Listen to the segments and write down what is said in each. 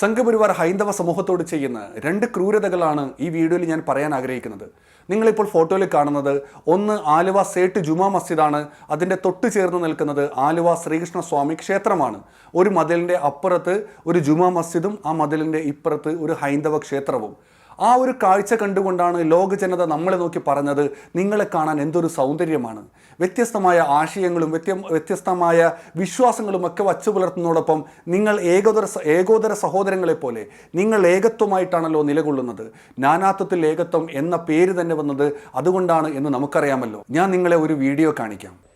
സംഘപരിവാർ ഹൈന്ദവ സമൂഹത്തോട് ചെയ്യുന്ന രണ്ട് ക്രൂരതകളാണ് ഈ വീഡിയോയിൽ ഞാൻ പറയാൻ ആഗ്രഹിക്കുന്നത്. നിങ്ങളിപ്പോൾ ഫോട്ടോയിൽ കാണുന്നത് ഒന്ന് ആലുവ സേട്ട് ജുമാ മസ്ജിദാണ്. അതിന്റെ തൊട്ട് ചേർന്ന് നിൽക്കുന്നത് ആലുവ ശ്രീകൃഷ്ണ സ്വാമി ക്ഷേത്രമാണ്. ഒരു മതിലിന്റെ അപ്പുറത്ത് ഒരു ജുമാ മസ്ജിദും ആ മതിലിന്റെ ഇപ്പുറത്ത് ഒരു ഹൈന്ദവ ക്ഷേത്രവും. ആ ഒരു കാഴ്ച കണ്ടുകൊണ്ടാണ് ലോക ജനത നമ്മളെ നോക്കി പറഞ്ഞത് നിങ്ങളെ കാണാൻ എന്തൊരു സൗന്ദര്യമാണ്. വ്യത്യസ്തമായ ആശയങ്ങളും വ്യത്യ വ്യത്യസ്തമായ വിശ്വാസങ്ങളും ഒക്കെ വച്ചു പുലർത്തുന്നതോടൊപ്പം നിങ്ങൾ ഏകോദര ഏകോദര സഹോദരങ്ങളെ പോലെ നിങ്ങൾ ഏകത്വമായിട്ടാണല്ലോ നിലകൊള്ളുന്നത്. നാനാത്വത്തിൽ ഏകത്വം എന്ന പേര് തന്നെ വന്നത് അതുകൊണ്ടാണ് എന്ന് നമുക്കറിയാമല്ലോ. ഞാൻ നിങ്ങളെ ഒരു വീഡിയോ കാണിക്കാം.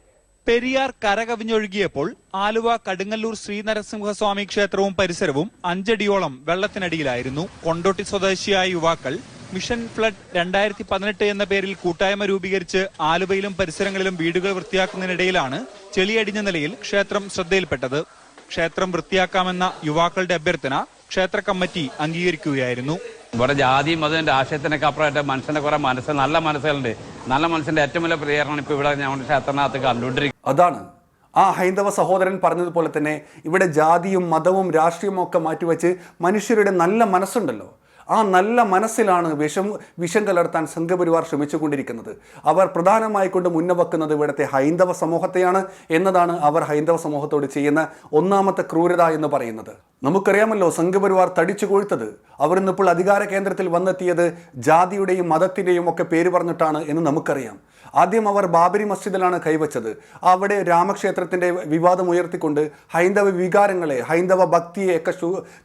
പെരിയാർ കരകവിഞ്ഞൊഴുകിയപ്പോൾ ആലുവ കടുങ്ങല്ലൂർ ശ്രീനരസിംഹസ്വാമി ക്ഷേത്രവും പരിസരവും അഞ്ചടിയോളം വെള്ളത്തിനടിയിലായിരുന്നു. കൊണ്ടോട്ടി സ്വദേശിയായ യുവാക്കൾ മിഷൻ ഫ്ലഡ് രണ്ടായിരത്തി പതിനെട്ട് എന്ന പേരിൽ കൂട്ടായ്മ രൂപീകരിച്ച് ആലുവയിലും പരിസരങ്ങളിലും വീടുകൾ വൃത്തിയാക്കുന്നതിനിടയിലാണ് ചെളിയടിഞ്ഞ നിലയിൽ ക്ഷേത്രം ശ്രദ്ധയിൽപ്പെട്ടത്. ക്ഷേത്രം വൃത്തിയാക്കാമെന്ന യുവാക്കളുടെ അഭ്യർത്ഥന ക്ഷേത്ര കമ്മിറ്റി അംഗീകരിക്കുകയായിരുന്നു. ഇവിടെ ജാതി മതം രാഷ്ട്രീയത്തിനൊക്കെ അപ്പുറമായിട്ട് മനുഷ്യന്റെ കുറെ മനസ്സ് നല്ല മനസ്സുകളുണ്ട്. നല്ല മനസ്സിന്റെ ഏറ്റവും വലിയ പ്രതികരണം ഇപ്പൊ ഇവിടെ ഞങ്ങളുടെ ക്ഷേത്രത്തിനകത്ത് കണ്ടുകൊണ്ടിരിക്കുന്നത് അതാണ്. ആ ഹൈന്ദവ സഹോദരൻ പറഞ്ഞതുപോലെ തന്നെ ഇവിടെ ജാതിയും മതവും രാഷ്ട്രീയവും ഒക്കെ മാറ്റിവെച്ച് മനുഷ്യരുടെ നല്ല മനസ്സുണ്ടല്ലോ. ആ നല്ല മനസ്സിലാണ് വിഷം വിഷം കലർത്താൻ സംഘപരിവാർ ശ്രമിച്ചുകൊണ്ടിരിക്കുന്നത്. അവർ പ്രധാനമായി കൊണ്ട് മുന്നേ വെക്കുന്നത് ഇവിടുത്തെ ഹൈന്ദവ സമൂഹത്തെയാണ് എന്നതാണ് അവർ ഹൈന്ദവ സമൂഹത്തോട് ചെയ്യുന്ന ഒന്നാമത്തെ ക്രൂരത എന്ന് പറയുന്നത്. നമുക്കറിയാമല്ലോ സംഘപരിവാർ തടിച്ചു കൊഴുത്തത്. അവർ ഇന്നിപ്പോൾ അധികാര കേന്ദ്രത്തിൽ വന്നെത്തിയത് ജാതിയുടെയും മതത്തിന്റെയും ഒക്കെ പേര് പറഞ്ഞിട്ടാണ് എന്ന് നമുക്കറിയാം. ആദ്യം അവർ ബാബരി മസ്ജിദിലാണ് കൈവച്ചത്. അവിടെ രാമക്ഷേത്രത്തിന്റെ വിവാദം ഉയർത്തിക്കൊണ്ട് ഹൈന്ദവ വികാരങ്ങളെ ഹൈന്ദവ ഭക്തിയെ ഒക്കെ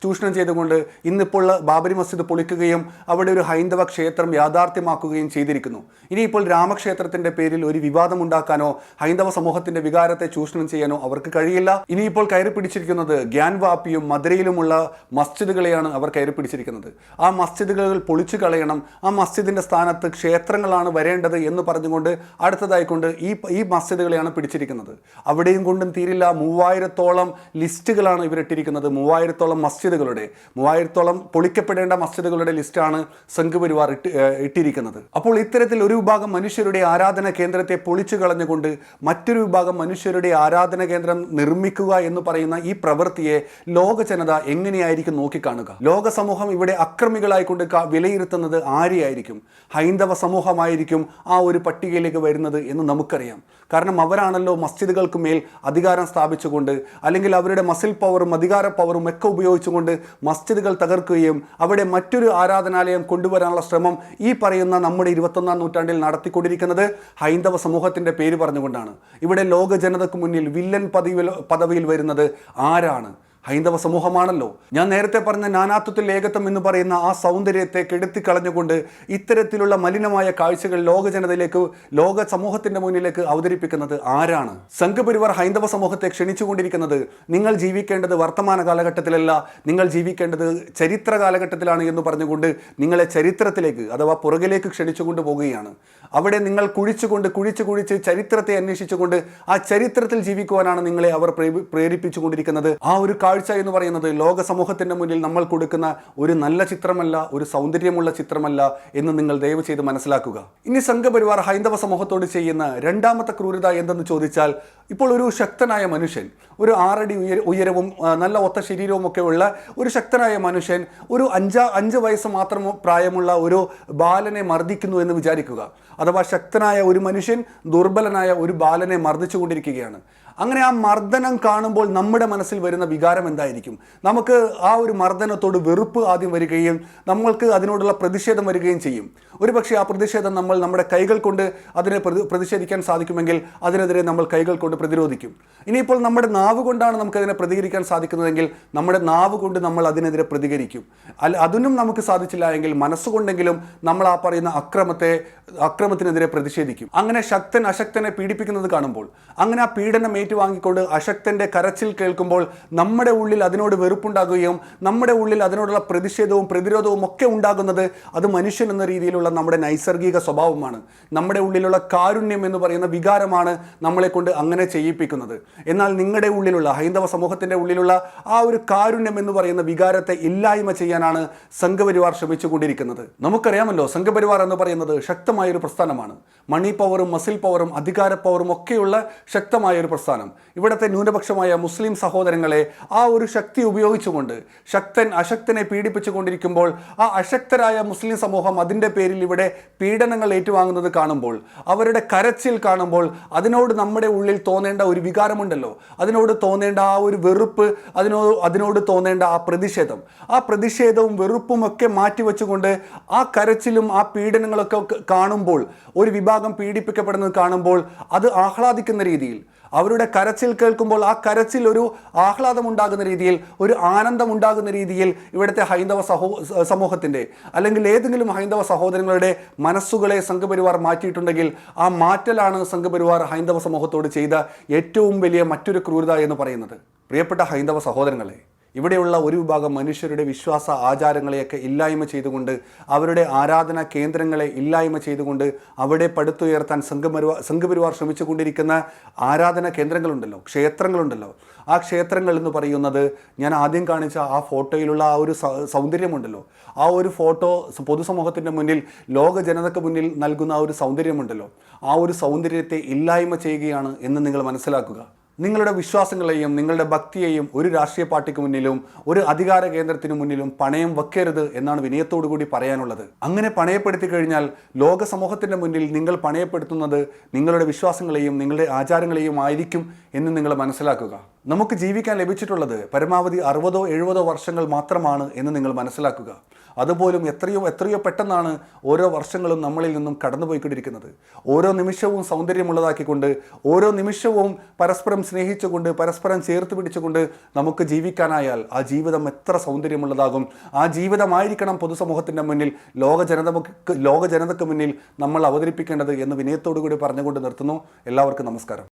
ചൂഷണം ചെയ്തുകൊണ്ട് ഇന്നിപ്പോൾ ബാബരി മസ്ജിദ് പൊളിക്കുകയും അവിടെ ഒരു ഹൈന്ദവ ക്ഷേത്രം യാഥാർത്ഥ്യമാക്കുകയും ചെയ്തിരിക്കുന്നു. ഇനിയിപ്പോൾ രാമക്ഷേത്രത്തിന്റെ പേരിൽ ഒരു വിവാദം ഉണ്ടാക്കാനോ ഹൈന്ദവ സമൂഹത്തിന്റെ വികാരത്തെ ചൂഷണം ചെയ്യാനോ അവർക്ക് കഴിയില്ല. ഇനിയിപ്പോൾ കയറി പിടിച്ചിരിക്കുന്നത് ഗ്യാൻവാപ്പിയും മധുരയിലുമുള്ള മസ്ജിദുകളെയാണ് അവർ കയറി പിടിച്ചിരിക്കുന്നത്. ആ മസ്ജിദുകൾ പൊളിച്ചു കളയണം. ആ മസ്ജിദിന്റെ സ്ഥാനത്ത് ക്ഷേത്രങ്ങളാണ് വരേണ്ടത് എന്ന് പറഞ്ഞുകൊണ്ട് അടുത്തതായിക്കൊണ്ട് ഈ ഈ മസ്ജിദുകളെയാണ് പിടിച്ചിരിക്കുന്നത്. അവിടെയും കൊണ്ടും തീരില്ല. മൂവായിരത്തോളം ലിസ്റ്റുകളാണ് ഇവരിട്ടിരിക്കുന്നത് മൂവായിരത്തോളം മസ്ജിദുകളുടെ മൂവായിരത്തോളം പൊളിക്കപ്പെടേണ്ട മസ്ജിദുകളുടെ ലിസ്റ്റാണ് സംഘപരിവാർ ഇട്ട് ഇട്ടിരിക്കുന്നത്. അപ്പോൾ ഇത്തരത്തിൽ ഒരു വിഭാഗം മനുഷ്യരുടെ ആരാധന കേന്ദ്രത്തെ പൊളിച്ചു കളഞ്ഞുകൊണ്ട് മറ്റൊരു വിഭാഗം മനുഷ്യരുടെ ആരാധന കേന്ദ്രം നിർമ്മിക്കുക എന്ന് പറയുന്ന ഈ പ്രവൃത്തിയെ ലോക ജനത എങ്ങനെയായിരിക്കും നോക്കിക്കാണുക? ലോക സമൂഹം ഇവിടെ അക്രമികളായിക്കൊണ്ട് വിലയിരുത്തുന്നത് ആരെയായിരിക്കും? ഹൈന്ദവ സമൂഹമായിരിക്കും ആ ഒരു പട്ടികയിലേക്ക് വരുന്നത് എന്ന് നമുക്കറിയാം. കാരണം അവരാണല്ലോ മസ്ജിദുകൾക്ക് മേൽ അധികാരം സ്ഥാപിച്ചുകൊണ്ട് അല്ലെങ്കിൽ അവരുടെ മസിൽ പവറും അധികാര പവറും ഒക്കെ ഉപയോഗിച്ചുകൊണ്ട് മസ്ജിദുകൾ തകർക്കുകയും അവിടെ മറ്റൊരു ആരാധനാലയം കൊണ്ടുവരാനുള്ള ശ്രമം ഈ പറയുന്ന നമ്മുടെ ഇരുപത്തൊന്നാം നൂറ്റാണ്ടിൽ നടത്തിക്കൊണ്ടിരിക്കുന്നത് ഹൈന്ദവ സമൂഹത്തിന്റെ പേര് പറഞ്ഞുകൊണ്ടാണ്. ഇവിടെ ലോക ജനതയ്ക്ക് മുന്നിൽ വില്ലൻ പദവിയിൽ പദവിയിൽ വരുന്നത് ആരാണ്? ഹൈന്ദവ സമൂഹമാണല്ലോ. ഞാൻ നേരത്തെ പറഞ്ഞ നാനാത്വത്തിൽ ഏകത്വം എന്ന് പറയുന്ന ആ സൗന്ദര്യത്തെ കെടുത്തി കളഞ്ഞുകൊണ്ട് ഇത്തരത്തിലുള്ള മലിനമായ കാഴ്ചകൾ ലോക ജനതയിലേക്ക് ലോക സമൂഹത്തിന്റെ മുന്നിലേക്ക് അവതരിപ്പിക്കുന്നത് ആരാണ്? സംഘപരിവാർ ഹൈന്ദവ സമൂഹത്തെ ക്ഷണിച്ചുകൊണ്ടിരിക്കുന്നത് നിങ്ങൾ ജീവിക്കേണ്ടത് വർത്തമാന കാലഘട്ടത്തിലല്ല നിങ്ങൾ ജീവിക്കേണ്ടത് ചരിത്ര കാലഘട്ടത്തിലാണ് എന്ന് പറഞ്ഞുകൊണ്ട് നിങ്ങളെ ചരിത്രത്തിലേക്ക് അഥവാ പുറകിലേക്ക് ക്ഷണിച്ചുകൊണ്ട് പോകുകയാണ് അവിടെ നിങ്ങൾ കുഴിച്ചുകൊണ്ട് കുഴിച്ചു കുഴിച്ച് ചരിത്രത്തെ അന്വേഷിച്ചുകൊണ്ട് ആ ചരിത്രത്തിൽ ജീവിക്കുവാനാണ് നിങ്ങളെ അവർ പ്രേരിപ്പിച്ചുകൊണ്ടിരിക്കുന്നത്. ആ ഒരു കാഴ്ച എന്ന് പറയുന്നത് ലോക സമൂഹത്തിന്റെ മുന്നിൽ നമ്മൾ കൊടുക്കുന്ന ഒരു നല്ല ചിത്രമല്ല ഒരു സൗന്ദര്യമുള്ള ചിത്രമല്ല എന്ന് നിങ്ങൾ ദയവ് ചെയ്ത് മനസ്സിലാക്കുക. ഇനി സംഘപരിവാർ ഹൈന്ദവ സമൂഹത്തോട് ചെയ്യുന്ന രണ്ടാമത്തെ ക്രൂരത എന്തെന്ന് ചോദിച്ചാൽ ഇപ്പോൾ ഒരു ശക്തനായ മനുഷ്യൻ ഒരു ആറടി ഉയര ഉയരവും നല്ല ഒത്ത ശരീരവും ഒക്കെ ഉള്ള ഒരു ശക്തനായ മനുഷ്യൻ ഒരു അഞ്ചാ അഞ്ച് വയസ്സ് മാത്രം പ്രായമുള്ള ഒരു ബാലനെ മർദ്ദിക്കുന്നു എന്ന് വിചാരിക്കുക. അഥവാ ശക്തനായ ഒരു മനുഷ്യൻ ദുർബലനായ ഒരു ബാലനെ മർദ്ദിച്ചുകൊണ്ടിരിക്കുകയാണ്. അങ്ങനെ ആ മർദ്ദനം കാണുമ്പോൾ നമ്മുടെ മനസ്സിൽ വരുന്ന വികാരം എന്തായിരിക്കും? നമുക്ക് ആ ഒരു മർദ്ദനത്തോട് വെറുപ്പ് ആദ്യം വരികയും നമ്മൾക്ക് അതിനോടുള്ള പ്രതിഷേധം വരികയും ചെയ്യും. ഒരുപക്ഷെ ആ പ്രതിഷേധം നമ്മൾ നമ്മുടെ കൈകൾ കൊണ്ട് അതിനെ പ്രതിഷേധിക്കാൻ സാധിക്കുമെങ്കിൽ അതിനെതിരെ നമ്മൾ കൈകൾ കൊണ്ട് പ്രതിരോധിക്കും. ഇനിയിപ്പോൾ നമ്മുടെ നാവ് കൊണ്ടാണ് നമുക്കതിനെ പ്രതികരിക്കാൻ സാധിക്കുന്നതെങ്കിൽ നമ്മുടെ നാവ് കൊണ്ട് നമ്മൾ അതിനെതിരെ പ്രതികരിക്കും. അല്ല അതിനും നമുക്ക് സാധിച്ചില്ല എങ്കിൽ മനസ്സുകൊണ്ടെങ്കിലും നമ്മൾ ആ പറയുന്ന അക്രമത്തെ അക്രമത്തിനെതിരെ പ്രതിഷേധിക്കും. അങ്ങനെ ശക്തൻ അശക്തനെ പീഡിപ്പിക്കുന്നത് കാണുമ്പോൾ അങ്ങനെ ആ പീഡനം ഏറ്റുവാങ്ങിക്കൊണ്ട് അശക്തന്റെ കരച്ചിൽ കേൾക്കുമ്പോൾ നമ്മുടെ ഉള്ളിൽ അതിനോട് വെറുപ്പുണ്ടാകുകയും നമ്മുടെ ഉള്ളിൽ അതിനോടുള്ള പ്രതിഷേധവും പ്രതിരോധവും ഒക്കെ ഉണ്ടാകുന്നത് അത് മനുഷ്യൻ എന്ന രീതിയിലുള്ള നമ്മുടെ നൈസർഗിക സ്വഭാവമാണ്. നമ്മുടെ ഉള്ളിലുള്ള കാരുണ്യം എന്ന് പറയുന്ന വികാരമാണ് നമ്മളെ കൊണ്ട് അങ്ങനെ ചെയ്യിപ്പിക്കുന്നത്. എന്നാൽ നിങ്ങളുടെ ഉള്ളിലുള്ള ഹൈന്ദവ സമൂഹത്തിന്റെ ഉള്ളിലുള്ള ആ ഒരു കാരുണ്യം എന്ന് പറയുന്ന വികാരത്തെ ഇല്ലായ്മ ചെയ്യാനാണ് സംഘപരിവാർ ശ്രമിച്ചുകൊണ്ടിരിക്കുന്നത്. നമുക്കറിയാമല്ലോ സംഘപരിവാർ എന്ന് പറയുന്നത് ശക്തമായ ഒരു പ്രസ്ഥാനമാണ്. മണി പവറും മസിൽ പവറും അധികാര പവറും ഒക്കെയുള്ള ശക്തമായ ഒരു പ്രസ്ഥാനം. ഇവിടുത്തെ ന്യൂനപക്ഷമായ മുസ്ലിം സഹോദരങ്ങളെ ആ ഒരു ശക്തി ഉപയോഗിച്ചുകൊണ്ട് ശക്തൻ അശക്തനെ പീഡിപ്പിച്ചുകൊണ്ടിരിക്കുമ്പോൾ ആ അശക്തരായ മുസ്ലിം സമൂഹം അതിന്റെ പേരിൽ ഇവിടെ പീഡനങ്ങൾ ഏറ്റുവാങ്ങുന്നത് കാണുമ്പോൾ അവരുടെ കരച്ചിൽ കാണുമ്പോൾ അതിനോട് നമ്മുടെ ഉള്ളിൽ തോന്നേണ്ട ഒരു വികാരമുണ്ടല്ലോ. അതിനോട് തോന്നേണ്ട ആ ഒരു വെറുപ്പ് അതിനോട് അതിനോട് തോന്നേണ്ട ആ പ്രതിഷേധം. ആ പ്രതിഷേധവും വെറുപ്പും ഒക്കെ മാറ്റിവെച്ചുകൊണ്ട് ആ കരച്ചിലും ആ പീഡനങ്ങളൊക്കെ ഒക്കെ കാണുമ്പോൾ ഒരു വിഭാഗം പീഡിപ്പിക്കപ്പെടുന്നത് കാണുമ്പോൾ അത് ആഹ്ലാദിക്കുന്ന രീതിയിൽ അവരുടെ കരച്ചിൽ കേൾക്കുമ്പോൾ ആ കരച്ചിൽ ഒരു ആഹ്ലാദം ഉണ്ടാകുന്ന രീതിയിൽ ഒരു ആനന്ദം ഉണ്ടാകുന്ന രീതിയിൽ ഇവിടുത്തെ ഹൈന്ദവ സഹോ സമൂഹത്തിന്റെ അല്ലെങ്കിൽ ഏതെങ്കിലും ഹൈന്ദവ സഹോദരങ്ങളുടെ മനസ്സുകളെ സംഘപരിവാർ മാറ്റിയിട്ടുണ്ടെങ്കിൽ ആ മാറ്റലാണ് സംഘപരിവാർ ഹൈന്ദവ സമൂഹത്തോട് ചെയ്ത ഏറ്റവും വലിയ മറ്റൊരു ക്രൂരത എന്ന് പറയുന്നത്. പ്രിയപ്പെട്ട ഹൈന്ദവ സഹോദരങ്ങളെ ഇവിടെയുള്ള ഒരു വിഭാഗം മനുഷ്യരുടെ വിശ്വാസ ആചാരങ്ങളെയൊക്കെ ഇല്ലായ്മ ചെയ്തുകൊണ്ട് അവരുടെ ആരാധനാ കേന്ദ്രങ്ങളെ ഇല്ലായ്മ ചെയ്തുകൊണ്ട് അവിടെ പടുത്തുയർത്താൻ സംഘപരിവാർ സംഘപരിവാർ ശ്രമിച്ചുകൊണ്ടിരിക്കുന്ന ആരാധനാ കേന്ദ്രങ്ങളുണ്ടല്ലോ ക്ഷേത്രങ്ങളുണ്ടല്ലോ. ആ ക്ഷേത്രങ്ങൾ എന്ന് പറയുന്നത് ഞാൻ ആദ്യം കാണിച്ച ആ ഫോട്ടോയിലുള്ള ആ ഒരു സൗന്ദര്യമുണ്ടല്ലോ. ആ ഒരു ഫോട്ടോ പൊതുസമൂഹത്തിന്റെ മുന്നിൽ ലോക ജനതയ്ക്ക് മുന്നിൽ നൽകുന്ന ആ ഒരു സൗന്ദര്യമുണ്ടല്ലോ. ആ ഒരു സൗന്ദര്യത്തെ ഇല്ലായ്മ ചെയ്യുകയാണ് എന്ന് നിങ്ങൾ മനസ്സിലാക്കുക. നിങ്ങളുടെ വിശ്വാസങ്ങളെയും നിങ്ങളുടെ ഭക്തിയെയും ഒരു രാഷ്ട്രീയ പാർട്ടിക്ക് മുന്നിലും ഒരു അധികാര കേന്ദ്രത്തിന് മുന്നിലും പണയം വെക്കരുത് എന്നാണ് വിനയത്തോടു കൂടി പറയാനുള്ളത്. അങ്ങനെ പണയപ്പെടുത്തി കഴിഞ്ഞാൽ ലോക സമൂഹത്തിന്റെ മുന്നിൽ നിങ്ങൾ പണയപ്പെടുത്തുന്നത് നിങ്ങളുടെ വിശ്വാസങ്ങളെയും നിങ്ങളുടെ ആചാരങ്ങളെയും ആയിരിക്കും എന്ന് നിങ്ങൾ മനസ്സിലാക്കുക. നമുക്ക് ജീവിക്കാൻ ലഭിച്ചിട്ടുള്ളത് പരമാവധി അറുപതോ എഴുപതോ വർഷങ്ങൾ മാത്രമാണ് എന്ന് നിങ്ങൾ മനസ്സിലാക്കുക. അതുപോലും എത്രയോ എത്രയോ പെട്ടെന്നാണ് ഓരോ വർഷങ്ങളും നമ്മളിൽ നിന്നും കടന്നുപോയിക്കൊണ്ടിരിക്കുന്നത്. ഓരോ നിമിഷവും സൗന്ദര്യമുള്ളതാക്കിക്കൊണ്ട് ഓരോ നിമിഷവും പരസ്പരം സ്നേഹിച്ചുകൊണ്ട് പരസ്പരം ചേർത്ത് പിടിച്ചുകൊണ്ട് നമുക്ക് ജീവിക്കാനായാൽ ആ ജീവിതം എത്ര സൗന്ദര്യമുള്ളതാകും. ആ ജീവിതമായിരിക്കണം പൊതുസമൂഹത്തിന്റെ മുന്നിൽ ലോക ജനതക്ക് ലോക ജനതയ്ക്ക് മുന്നിൽ നമ്മൾ അവതരിപ്പിക്കേണ്ടത് എന്ന് വിനയത്തോടു കൂടി പറഞ്ഞുകൊണ്ട് നിർത്തുന്നു. എല്ലാവർക്കും നമസ്കാരം.